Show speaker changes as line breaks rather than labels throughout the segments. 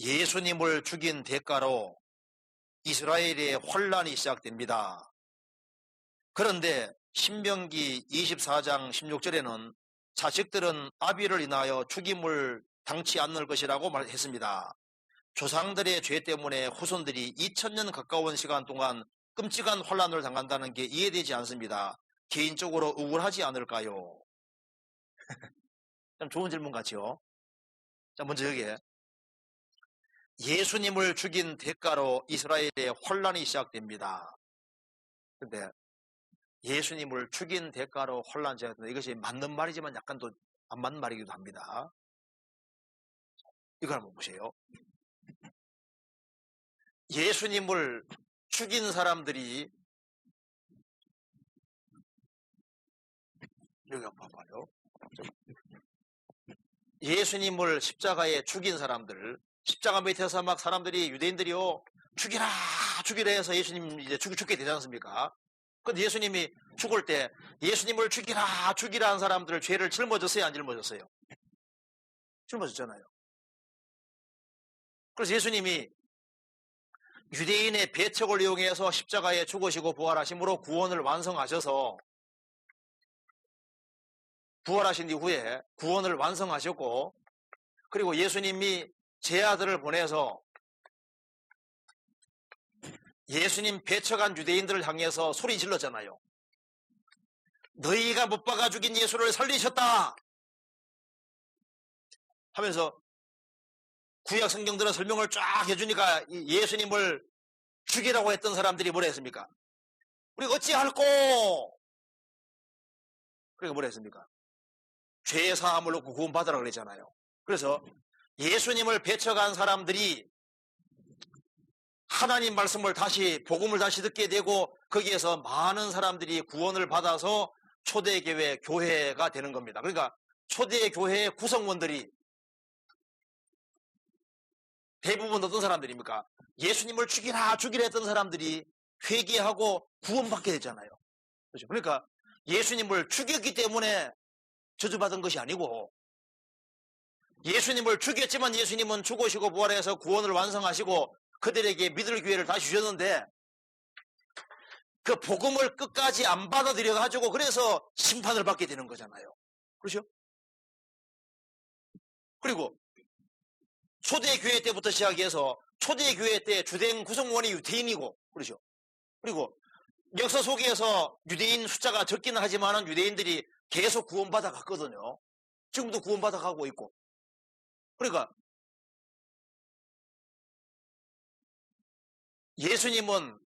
예수님을 죽인 대가로 이스라엘의 혼란이 시작됩니다. 그런데 신명기 24장 16절에는 자식들은 아비를 인하여 죽임을 당치 않을 것이라고 말했습니다. 조상들의 죄 때문에 후손들이 2000년 가까운 시간 동안 끔찍한 혼란을 당한다는 게 이해되지 않습니다. 개인적으로 억울하지 않을까요? 참 좋은 질문 같죠? 자, 먼저 여기에 예수님을 죽인 대가로 이스라엘의 혼란이 시작됩니다. 근데 예수님을 죽인 대가로 혼란 시작됩니다. 이것이 맞는 말이지만 약간 또 안 맞는 말이기도 합니다. 이걸 한번 보세요. 예수님을 죽인 사람들이 여기 한번 봐봐요. 예수님을 십자가에 죽인 사람들, 십자가 밑에서 막 사람들이 유대인들이요 죽이라 죽이라 해서 예수님 이제 죽, 죽게 되지 않습니까? 근데 예수님이 죽을 때 예수님을 죽이라 죽이라 한 사람들 죄를 짊어졌어요 안 짊어졌어요? 짊어졌잖아요. 그래서 예수님이 유대인의 배척을 이용해서 십자가에 죽으시고 부활하심으로 구원을 완성하셔서 부활하신 이후에 구원을 완성하셨고 그리고 예수님이 제 아들을 보내서 예수님 배척한 유대인들을 향해서 소리 질렀잖아요. 너희가 못 박아 죽인 예수를 살리셨다! 하면서 구약 성경들은 설명을 쫙 해주니까 예수님을 죽이라고 했던 사람들이 뭐라 했습니까? 우리 어찌할꼬? 그러니까 뭐라 했습니까? 죄의 사함을 놓고 구원받으라 그랬잖아요. 그래서 예수님을 배척한 사람들이 하나님 말씀을 다시 복음을 다시 듣게 되고 거기에서 많은 사람들이 구원을 받아서 초대교회 교회가 되는 겁니다. 그러니까 초대교회의 구성원들이 대부분 어떤 사람들입니까? 예수님을 죽이라 죽이라 했던 사람들이 회개하고 구원받게 되잖아요. 그렇죠? 그러니까 예수님을 죽였기 때문에 저주받은 것이 아니고 예수님을 죽였지만 예수님은 죽으시고 부활해서 구원을 완성하시고 그들에게 믿을 기회를 다시 주셨는데 그 복음을 끝까지 안 받아들여 가지고 그래서 심판을 받게 되는 거잖아요. 그렇죠? 그리고 초대 교회 때부터 시작해서 초대 교회 때 주된 구성원이 유대인이고 그렇죠? 그리고 역사 속에서 유대인 숫자가 적기는 하지만 유대인들이 계속 구원받아 갔거든요. 지금도 구원받아 가고 있고. 그러니까 예수님은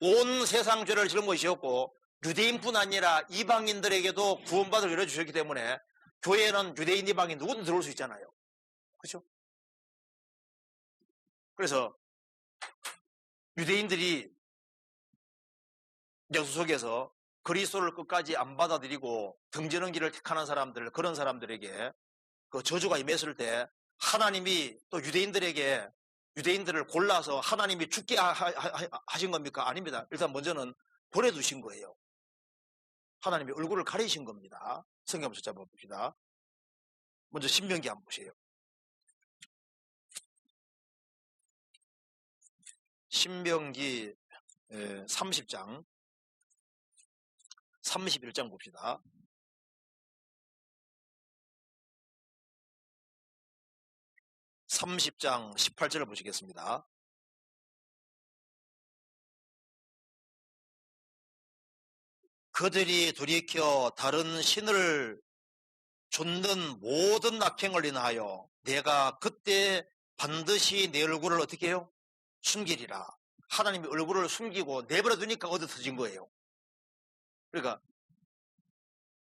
온 세상 죄를 짊어지셨고 유대인뿐 아니라 이방인들에게도 구원받을 열어 주셨기 때문에 교회는 유대인 이방인 누구든 들어올 수 있잖아요. 그렇죠? 그래서 유대인들이 역사 속에서 그리스도를 끝까지 안 받아들이고 등지는 길을 택하는 사람들 그런 사람들에게 그 저주가 임했을 때 하나님이 또 유대인들에게 유대인들을 골라서 하나님이 죽게 하, 신 겁니까? 아닙니다. 일단 먼저는 보내두신 거예요. 하나님이 얼굴을 가리신 겁니다. 성경 숫자 봅시다. 먼저 신명기 한번 보세요. 신명기 30장 31장 봅시다. 30장 18절을 보시겠습니다. 그들이 돌이켜 다른 신을 쫓는 모든 낙행을 인하여 내가 그때 반드시 내 얼굴을 어떻게 해요? 숨기리라. 하나님이 얼굴을 숨기고 내버려 두니까 어디 터진 거예요. 그러니까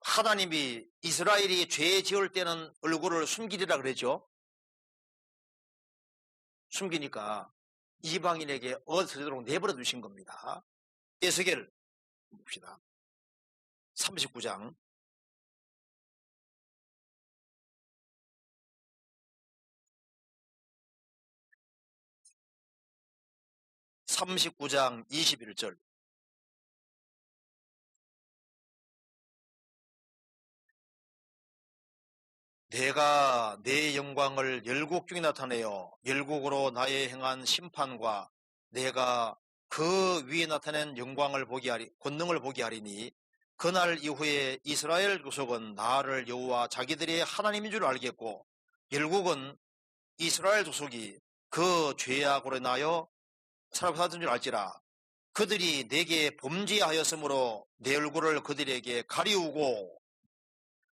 하나님이 이스라엘이 죄 지을 때는 얼굴을 숨기리라 그랬죠. 숨기니까 이방인에게 어디서도록 내버려 두신 겁니다. 에스겔 봅시다. 39장 39장 21절 내가 내 영광을 열국 중에 나타내어 열국으로 나의 행한 심판과 내가 그 위에 나타낸 영광을 보게 하리 권능을 보게 하리니 그날 이후에 이스라엘 구속은 나를 여호와 자기들의 하나님인 줄 알겠고 열국은 이스라엘 구속이 그 죄악으로 인하여 받은 줄 알지라. 그들이 내게 범죄하였으므로 내 얼굴을 그들에게 가리우고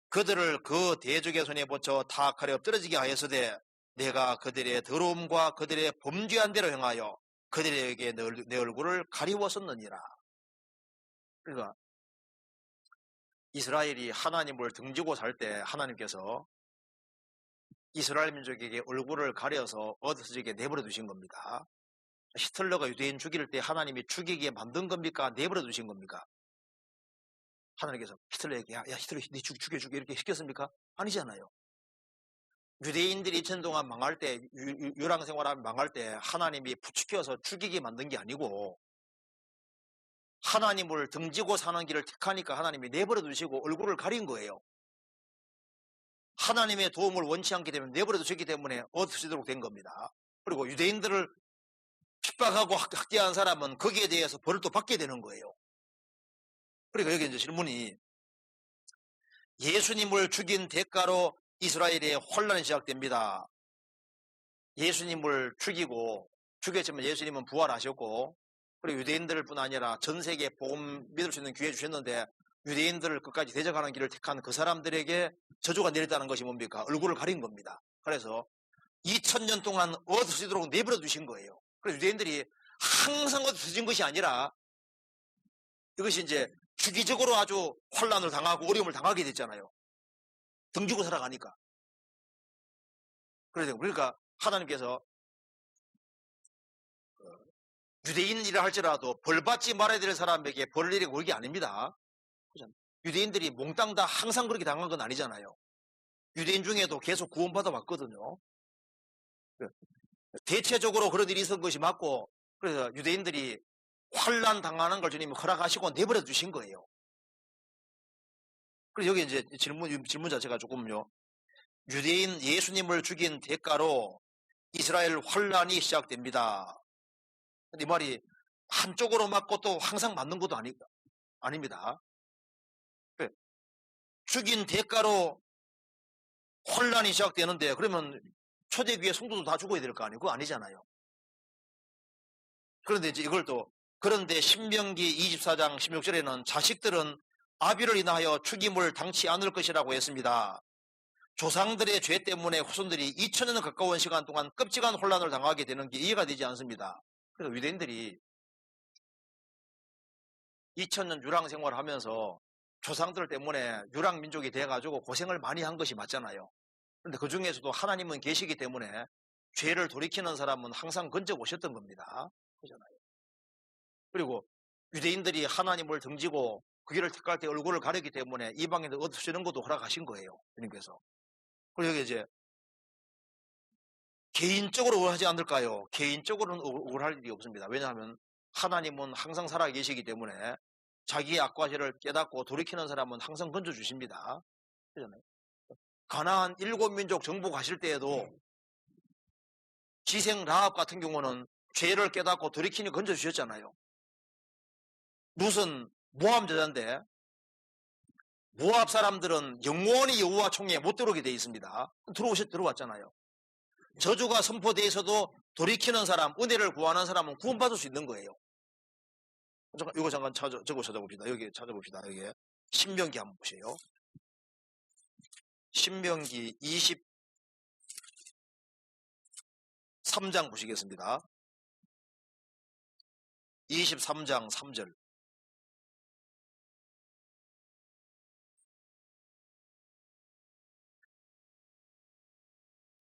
그들을 그 대적의 손에 붙여 타악하려 엎드러지게 하였으되 내가 그들의 더러움과 그들의 범죄한 대로 행하여 그들에게 내 얼굴을 가리웠었느니라. 그러니까 이스라엘이 하나님을 등지고 살 때 하나님께서 이스라엘 민족에게 얼굴을 가려서 어디서에게 내버려 두신 겁니다. 히틀러가 유대인 죽일 때 하나님이 죽이게 만든 겁니까? 내버려 두신 겁니까? 하나님께서 히틀러에게 야, 야 히틀러 네 죽, 죽여 죽여 이렇게 시켰습니까? 아니잖아요. 유대인들이 2000년 동안 망할 때 유- 유- 유랑 생활하면 망할 때 하나님이 부추겨서 죽이게 만든 게 아니고 하나님을 등지고 사는 길을 택하니까 하나님이 내버려 두시고 얼굴을 가린 거예요. 하나님의 도움을 원치 않기 때문에 내버려 두셨기 때문에 얻으시도록 된 겁니다. 그리고 유대인들을 핍박하고 학- 학대한 사람은 거기에 대해서 벌을 또 받게 되는 거예요. 그러니까 여기 이제 질문이 예수님을 죽인 대가로 이스라엘의 혼란이 시작됩니다. 예수님을 죽이고 죽였지만 예수님은 부활하셨고 그리고 유대인들 뿐 아니라 전 세계 복음 믿을 수 있는 기회 주셨는데 유대인들을 끝까지 대적하는 길을 택한 그 사람들에게 저주가 내렸다는 것이 뭡니까? 얼굴을 가린 겁니다. 그래서 2000년 동안 얻으시도록 내버려 두신 거예요. 그래서 유대인들이 항상 얻어진 것이 아니라 이것이 이제 주기적으로 아주 혼란을 당하고 어려움을 당하게 됐잖아요. 등지고 살아가니까. 그러니까 하나님께서 어, 유대인이라 할지라도 벌 받지 말아야 될 사람에게 벌을 내리고 그게 아닙니다. 유대인들이 몽땅 다 항상 그렇게 당한 건 아니잖아요. 유대인 중에도 계속 구원받아 왔거든요. 그, 대체적으로 그런 일이 있었던 것이 맞고 그래서 유대인들이 환란 당하는 걸 주님이 허락하시고 내버려 두신 거예요. 그리고 여기 이제 질문 질문 자체가 조금요. 유대인 예수님을 죽인 대가로 이스라엘 환란이 시작됩니다. 이 말이 한쪽으로 맞고 또 항상 맞는 것도 아니, 아닙니다. 그래. 죽인 대가로 혼란이 시작되는데 그러면 초대교회 성도도 다 죽어야 될 거 아니에요? 그거 아니잖아요. 그런데 이제 이걸 또 그런데 신명기 24장 16절에는 자식들은 아비를 인하여 죽임을 당치 않을 것이라고 했습니다. 조상들의 죄 때문에 후손들이 2000년 가까운 시간 동안 끔찍한 혼란을 당하게 되는 게 이해가 되지 않습니다. 그래서 유대인들이 2000년 유랑 생활을 하면서 조상들 때문에 유랑 민족이 돼가지고 고생을 많이 한 것이 맞잖아요. 그런데 그 중에서도 하나님은 계시기 때문에 죄를 돌이키는 사람은 항상 건져 오셨던 겁니다. 그잖아요. 그리고 유대인들이 하나님을 등지고 그 길을 택할 때 얼굴을 가렸기 때문에 이방인들 얻으시는 것도 허락하신 거예요. 주님께서. 그리고 이제 개인적으로 억울하지 않을까요? 개인적으로는 억- 억울할 일이 없습니다. 왜냐하면 하나님은 항상 살아 계시기 때문에 자기의 악과 죄를 깨닫고 돌이키는 사람은 항상 건져 주십니다. 가나안 일곱 민족 정복하실 때에도 지생 라합 같은 경우는 죄를 깨닫고 돌이키니 건져 주셨잖아요. 무슨 모함 저자인데 모압 사람들은 영원히 여호와 총회에 못 들어오게 돼 있습니다. 들어오셨 들어왔잖아요. 저주가 선포돼 있어도 돌이키는 사람, 은혜를 구하는 사람은 구원받을 수 있는 거예요. 잠깐 이거 잠깐 찾아 저거 찾아봅시다. 여기 찾아봅시다. 여기 신명기 한번 보세요. 신명기 23장 보시겠습니다. 23장 3절.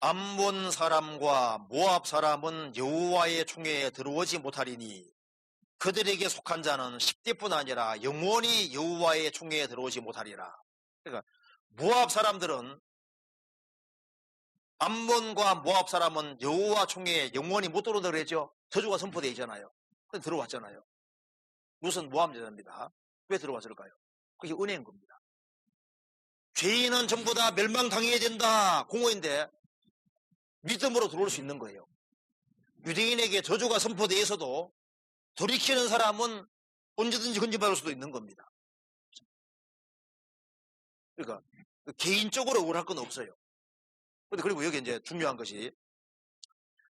암몬 사람과 모압 사람은 여호와의 총회에 들어오지 못하리니 그들에게 속한 자는 10대뿐 아니라 영원히 여호와의 총회에 들어오지 못하리라. 그러니까 모압 사람들은 암몬과 모압 사람은 여호와 총회에 영원히 못 들어오다 그랬죠. 저주가 선포되어 있잖아요. 들어왔잖아요. 무슨 모함 제자입니다. 왜 들어왔을까요? 그게 은혜인 겁니다. 죄인은 전부 다 멸망당해야 된다. 공허인데 믿음으로 들어올 수 있는 거예요. 유대인에게 저주가 선포되어 있어도 돌이키는 사람은 언제든지 건져받을 수도 있는 겁니다. 그러니까 개인적으로 억울할 건 없어요. 근데 그리고 여기 이제 중요한 것이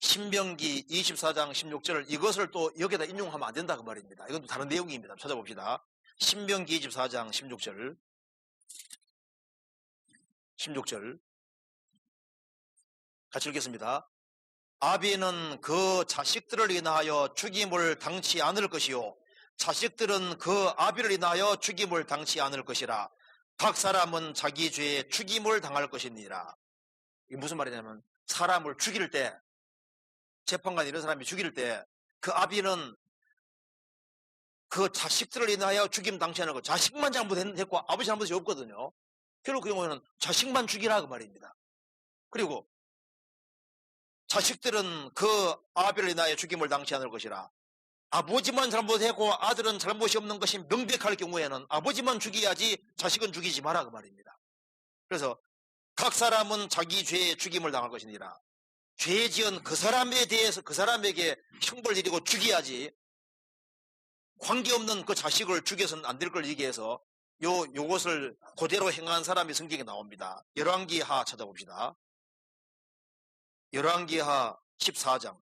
신명기 24장 16절 이것을 또 여기다 인용하면 안 된다 그 말입니다. 이건 또 다른 내용입니다. 찾아봅시다. 신명기 24장 16절 16절 같이 읽겠습니다. 아비는 그 자식들을 인하여 죽임을 당치 않을 것이요 자식들은 그 아비를 인하여 죽임을 당치 않을 것이라 각 사람은 자기 죄에 죽임을 당할 것이니라. 이게 무슨 말이냐면 사람을 죽일 때 재판관 이런 사람이 죽일 때 그 아비는 그 자식들을 인하여 죽임 당치하는 것 자식만 잘못했고 아버지 잘못이 없거든요. 결국 그 경우에는 자식만 죽이라 그 말입니다. 그리고 자식들은 그 아비를 인하여 죽임을 당치 않을 것이라 아버지만 잘못했고 아들은 잘못이 없는 것이 명백할 경우에는 아버지만 죽여야지 자식은 죽이지 마라 그 말입니다. 그래서 각 사람은 자기 죄에 죽임을 당할 것이니라. 죄 지은 그 사람에 대해서 그 사람에게 형벌 내리고 죽여야지 관계없는 그 자식을 죽여서는 안 될 걸 얘기해서 요 요것을 그대로 행한 사람이 성경에 나옵니다. 열왕기 하 찾아봅시다. 열왕기하 14장.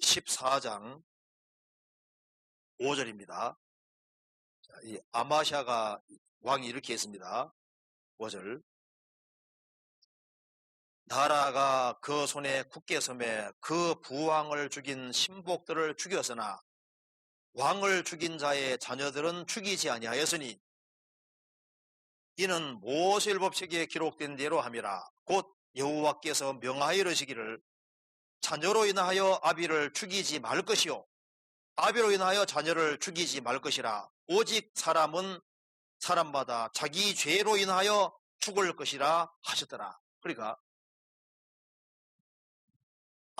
(14장) 5절입니다. 이 아마샤가 왕이 이렇게 했습니다. 5절. 나라가 그 손에 굳게 섬에 그 부왕을 죽인 신복들을 죽였으나 왕을 죽인 자의 자녀들은 죽이지 아니하였으니 이는 모세율법책에 기록된 대로 함이라. 곧 여호와께서 명하여 이르시기를 자녀로 인하여 아비를 죽이지 말 것이요. 아비로 인하여 자녀를 죽이지 말 것이라. 오직 사람은 사람마다 자기 죄로 인하여 죽을 것이라 하셨더라. 그러니까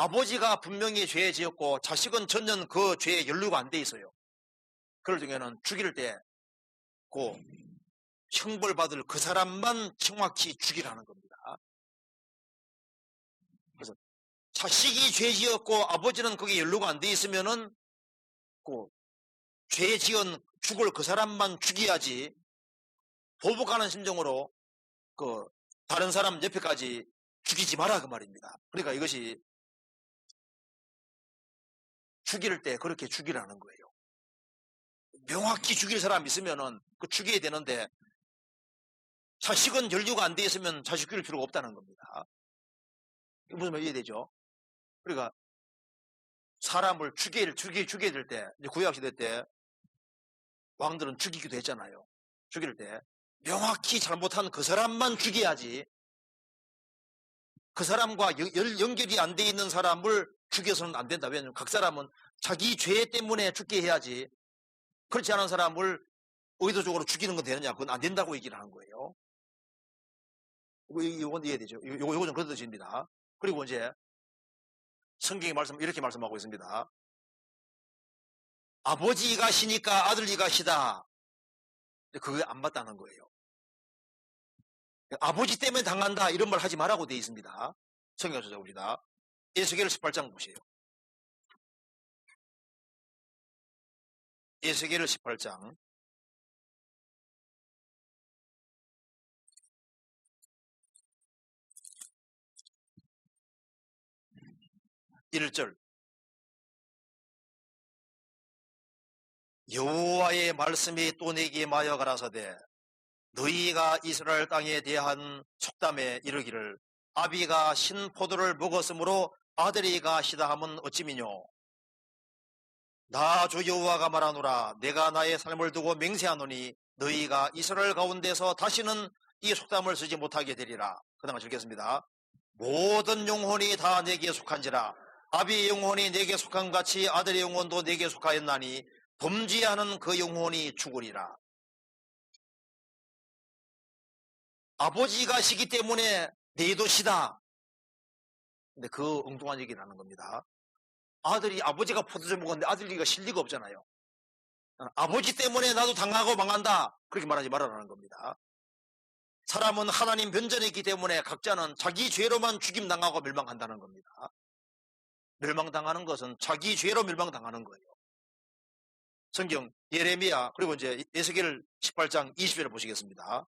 아버지가 분명히 죄 지었고 자식은 전혀 그 죄에 연루가 안 돼 있어요. 그럴 경우에는 죽일 때그 형벌 받을 그 사람만 정확히 죽이라는 겁니다. 그래서 자식이 죄 지었고 아버지는 거기에 연루가 안 돼 있으면은 그죄 지은 죽을 그 사람만 죽여야지 보복하는 심정으로 그 다른 사람 옆에까지 죽이지 마라 그 말입니다. 그러니까 이것이 죽일 때 그렇게 죽이라는 거예요. 명확히 죽일 사람 있으면은 그 죽여야 되는데 자식은 연류가 안 돼 있으면 자식 죽일 필요가 없다는 겁니다. 이거 무슨 말 이해되죠? 그러니까 사람을 죽여, 죽여, 죽여야 될 때, 구약시대 때 왕들은 죽이기도 했잖아요. 죽일 때 명확히 잘못한 그 사람만 죽여야지 그 사람과 연, 연결이 안 돼 있는 사람을 죽여서는 안 된다. 왜냐하면 각 사람은 자기 죄 때문에 죽게 해야지 그렇지 않은 사람을 의도적으로 죽이는 건 되느냐? 그건 안 된다고 얘기를 하는 거예요. 이건 이해되죠? 이거, 이거 좀 뜻입니다. 그리고 이제 성경이 말씀, 이렇게 말씀하고 있습니다. 아버지가 시니까 아들이 가 시다. 그게 안 맞다는 거예요. 아버지 때문에 당한다. 이런 말 하지 말라고 되어 있습니다. 성경 찾아봅니다. 에스겔 18장 보세요. 에스겔 18장 1절 여호와의 말씀이 또 내게 마여 가라사대 너희가 이스라엘 땅에 대한 속담에 이르기를 아비가 신포도를 먹었으므로 아들이 가 시다 함은 어찌미뇨? 나 주 여호와가 말하노라 내가 나의 삶을 두고 맹세하노니 너희가 이스라엘 가운데서 다시는 이 속담을 쓰지 못하게 되리라. 그 다음에 읽겠습니다. 모든 영혼이 다 내게 속한지라. 아비의 영혼이 내게 속한 같이 아들의 영혼도 내게 속하였나니 범죄하는 그 영혼이 죽으리라. 아버지가 시기 때문에 내 도 시다. 근데 그 엉뚱한 얘기를 하는 겁니다. 아들이 아버지가 포도주 먹었는데 아들이가 실 리가 없잖아요. 아버지 때문에 나도 당하고 망한다. 그렇게 말하지 말아라는 겁니다. 사람은 하나님 변전에 있기 때문에 각자는 자기 죄로만 죽임당하고 멸망한다는 겁니다. 멸망당하는 것은 자기 죄로 멸망당하는 거예요. 성경 예레미야 그리고 이제 에스겔 18장 20절을 보시겠습니다.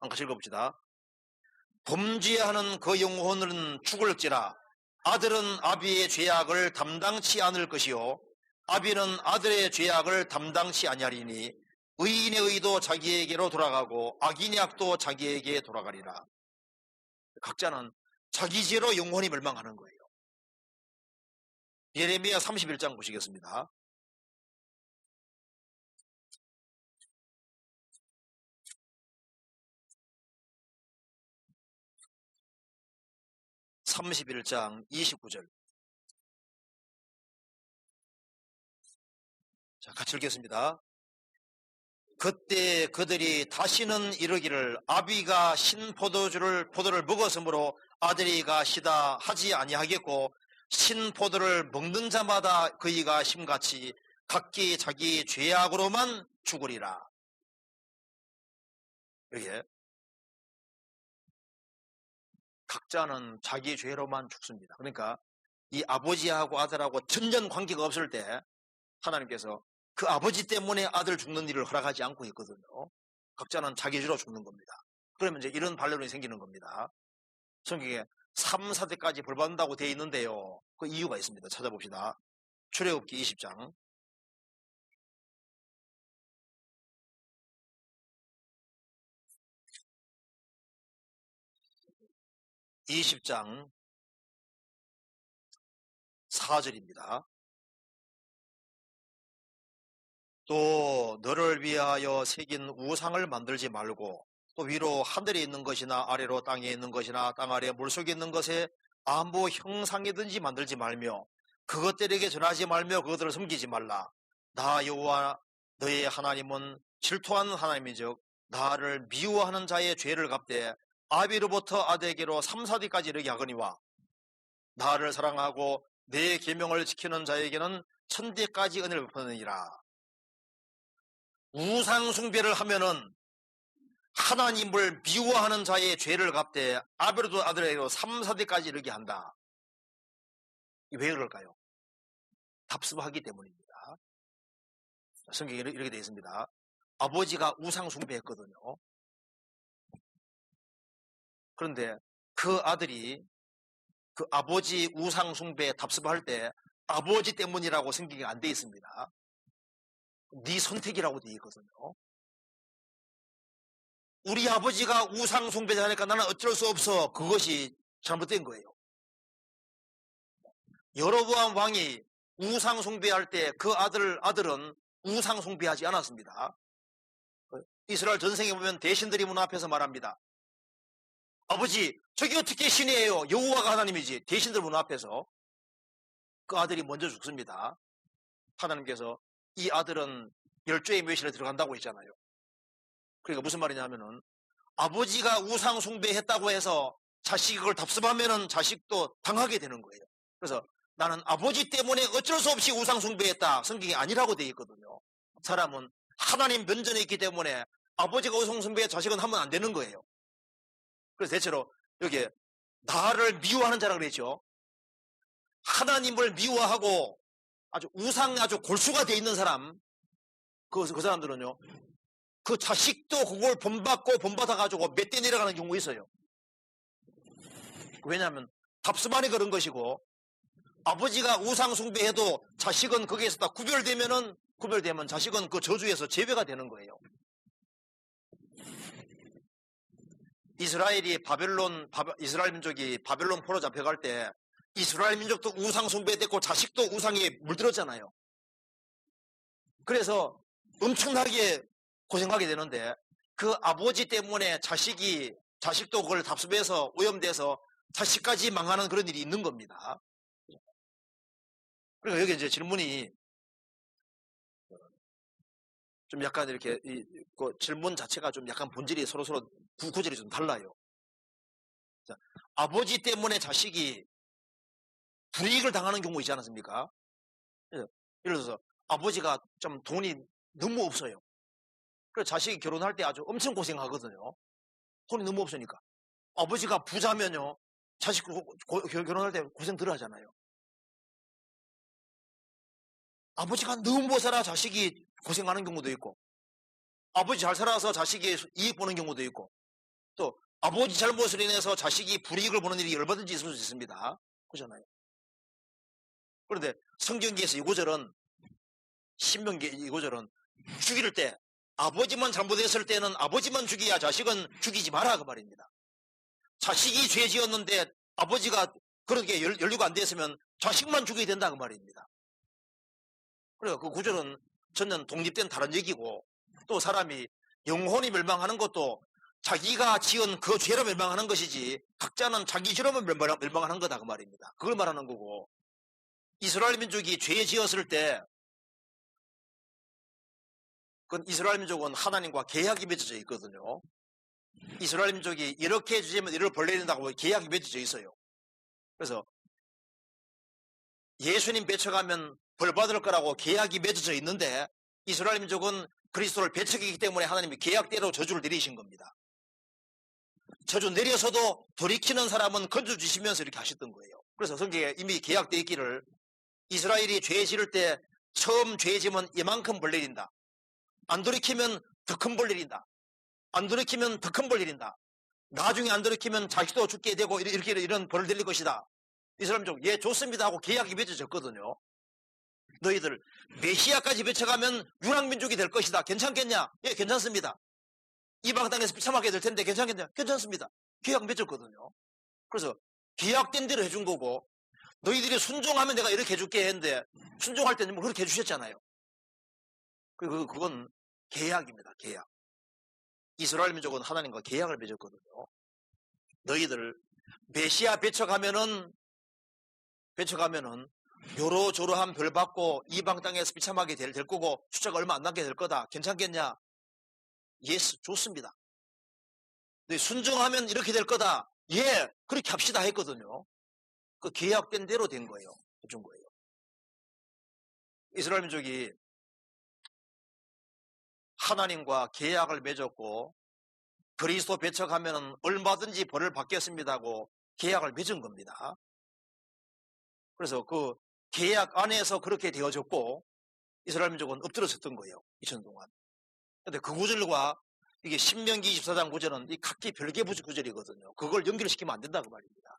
한번 읽어봅시다. 범죄하는 그 영혼은 죽을지라 아들은 아비의 죄악을 담당치 않을 것이요 아비는 아들의 죄악을 담당치 아니하리니 의인의 의도 자기에게로 돌아가고 악인의 악도 자기에게 돌아가리라. 각자는 자기 죄로 영혼이 멸망하는 거예요. 예레미야 31장 보시겠습니다. 31장 29절. 자, 같이 읽겠습니다. 그때 그들이 다시는 이르기를 아비가 신 포도주를 포도를 먹었으므로 아들이 가 시다 하지 아니하겠고 신 포도를 먹는 자마다 그이가 심같이 각기 자기 죄악으로만 죽으리라. 여기에 각자는 자기 죄로만 죽습니다. 그러니까 이 아버지하고 아들하고 전전 관계가 없을 때 하나님께서 그 아버지 때문에 아들 죽는 일을 허락하지 않고 있거든요. 각자는 자기 죄로 죽는 겁니다. 그러면 이제 이런 반론이 생기는 겁니다. 성경에 3, 4대까지 벌 받는다고 되어 있는데요. 그 이유가 있습니다. 찾아봅시다. 출애굽기 20장 20장 4절입니다. 또 너를 위하여 새긴 우상을 만들지 말고 또 위로 하늘에 있는 것이나 아래로 땅에 있는 것이나 땅 아래 물속에 있는 것에 아무 형상이든지 만들지 말며 그것들에게 전하지 말며 그것들을 섬기지 말라. 나 여호와 너의 하나님은 질투하는 하나님이즉 나를 미워하는 자의 죄를 갚되 아비로부터 아들에게로 3, 4대까지 이르게 하거니와 나를 사랑하고 내 계명을 지키는 자에게는 천대까지 은혜를 베푸느니라. 우상 숭배를 하면은 하나님을 미워하는 자의 죄를 갚되 아벨도 아들에게로 3, 4대까지 이르게 한다. 왜 그럴까요? 답습하기 때문입니다. 성경에 이렇게 되어 있습니다. 아버지가 우상 숭배했거든요. 그런데 그 아들이 그 아버지 우상 숭배에 답습할 때 아버지 때문이라고 생각이 안 돼 있습니다. 네 선택이라고 돼 있거든요. 우리 아버지가 우상 숭배자니까 나는 어쩔 수 없어. 그것이 잘못된 거예요. 여로보암 왕이 우상 숭배할 때 그 아들 아들은 우상 숭배하지 않았습니다. 이스라엘 전생에 보면 대신들이 문 앞에서 말합니다. 아버지, 저기 어떻게 신이에요? 여호와가 하나님이지. 대신들 문 앞에서 그 아들이 먼저 죽습니다. 하나님께서 이 아들은 열조의 묘실에 들어간다고 했잖아요. 그러니까 무슨 말이냐면은 아버지가 우상 숭배했다고 해서 자식이 그걸 답습하면은 자식도 당하게 되는 거예요. 그래서 나는 아버지 때문에 어쩔 수 없이 우상 숭배했다. 성경이 아니라고 되어 있거든요. 사람은 하나님 면전에 있기 때문에 아버지가 우상 숭배해 자식은 하면 안 되는 거예요. 그래서 대체로 여기에 나를 미워하는 자라 그랬죠. 하나님을 미워하고 아주 우상 아주 골수가 돼 있는 사람 그, 그 사람들은요 그 자식도 그걸 본받고 본받아가지고 몇 대 내려가는 경우가 있어요. 왜냐하면 답습만이 그런 것이고 아버지가 우상 숭배해도 자식은 거기에서 다 구별되면은 구별되면 자식은 그 저주에서 제외가 되는 거예요. 이스라엘이 바벨론 이스라엘 민족이 바벨론 포로 잡혀갈 때 이스라엘 민족도 우상 숭배됐고 자식도 우상에 물들었잖아요. 그래서 엄청나게 고생하게 되는데 그 아버지 때문에 자식이 자식도 그걸 답습해서 오염돼서 자식까지 망하는 그런 일이 있는 겁니다. 그러니까 여기 이제 질문이 좀 약간 이렇게 이, 그 질문 자체가 좀 약간 본질이 서로 서로 구, 구절이 좀 달라요. 자, 아버지 때문에 자식이 불이익을 당하는 경우 있지 않습니까? 예, 예를 들어서 아버지가 좀 돈이 너무 없어요. 그래서 자식이 결혼할 때 아주 엄청 고생하거든요. 돈이 너무 없으니까. 아버지가 부자면요. 자식 고- 고- 결- 결혼할 때 고생 덜 하잖아요. 아버지가 너무 못 살아 자식이 고생하는 경우도 있고 아버지 잘 살아서 자식이 이익 보는 경우도 있고 또 아버지 잘못을 인해서 자식이 불이익을 보는 일이 얼마든지 있을 수 있습니다. 그렇잖아요. 그런데 성경기에서 이 구절은 신명기 이 구절은 죽일 때 아버지만 잘못했을 때는 아버지만 죽이야 자식은 죽이지 마라 그 말입니다. 자식이 죄 지었는데 아버지가 그렇게 연- 연류가 안 됐으면 자식만 죽여야 된다 그 말입니다. 그래서 그 구절은 전혀 독립된 다른 얘기고 또 사람이 영혼이 멸망하는 것도 자기가 지은 그 죄로 멸망하는 것이지 각자는 자기 멸망- 멸망하는 거다 그 말입니다. 그걸 말하는 거고 이스라엘 민족이 죄 지었을 때 그건 이스라엘 민족은 하나님과 계약이 맺어져 있거든요. 이스라엘 민족이 이렇게 해주면 이를 벌 내린다고 계약이 맺어져 있어요. 그래서 예수님 배척하면 벌 받을 거라고 계약이 맺어져 있는데 이스라엘 민족은 그리스도를 배척했기 때문에 하나님이 계약대로 저주를 내리신 겁니다. 저주 내려서도 돌이키는 사람은 건져 주시면서 이렇게 하셨던 거예요. 그래서 성경에 이미 계약되어 있기를 이스라엘이 죄 지을 때 처음 죄 지면 이만큼 벌 내린다. 안 돌이키면 더 큰 벌 내린다. 안 돌이키면 더 큰 벌 내린다. 나중에 안 돌이키면 자기도 죽게 되고 이렇게 이런 벌을 내릴 것이다. 이스라엘 민족 예 좋습니다 하고 계약이 맺어졌거든요. 너희들 메시아까지 배쳐가면 유랑민족이 될 것이다. 괜찮겠냐? 예 괜찮습니다. 이방 땅에서 비참하게 될 텐데 괜찮겠냐? 괜찮습니다. 계약 맺었거든요. 그래서 계약된 대로 해준 거고 너희들이 순종하면 내가 이렇게 해줄게 했는데 순종할 때는 뭐 그렇게 해주셨잖아요. 그, 그, 그건 계약입니다. 계약. 이스라엘 민족은 하나님과 계약을 맺었거든요. 너희들 메시아 배척하면은 배척하면은 요로조로한 벌 받고 이방 땅에서 비참하게 될, 될 거고 숫자가 얼마 안 남게 될 거다. 괜찮겠냐? 예스 좋습니다. 네, 순종하면 이렇게 될 거다. 예, 그렇게 합시다 했거든요. 그 계약된 대로 된 거예요. 해준 거예요. 이스라엘 민족이 하나님과 계약을 맺었고 그리스도 배척하면 얼마든지 벌을 받겠습니다고 계약을 맺은 겁니다. 그래서 그 계약 안에서 그렇게 되어졌고 이스라엘 민족은 엎드려섰던 거예요. 2000년 동안. 근데 그 구절과 이게 신명기 24장 구절은 이 각기 별개 구절이거든요. 그걸 연결시키면 안 된다 그 말입니다.